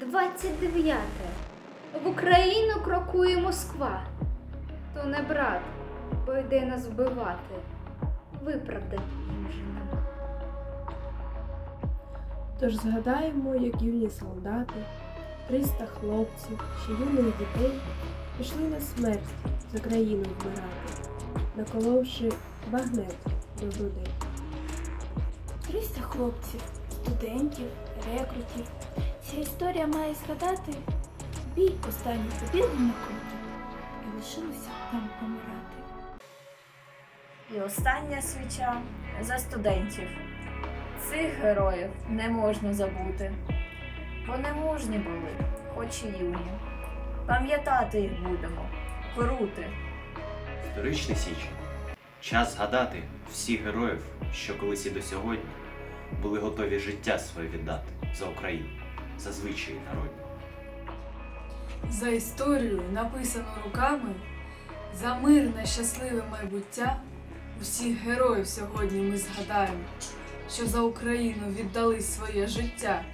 29. В Україну крокує Москва. То не брат, бо йде нас вбивати. Виправдать їм. Тож згадаємо, як юні солдати, 300 хлопців, ще юних дітей пішли на смерть за країну вмирати, наколовши багнет до грудей. 300 хлопців, студентів, рекрутів. Ця історія має згадати бій останній побігли на круті і лишилися там помирати. І остання свіча за студентів. Цих героїв не можна забути. Вони мужні були, хоч і юні. Пам'ятати їх будемо. Крути. Історичний січень. Час згадати всіх героїв, що колись і до сьогодні були готові життя своє віддати за Україну, за звичаї народні. За історію, написану руками, за мирне щасливе майбуття, усіх героїв сьогодні ми згадаємо, що за Україну віддали своє життя.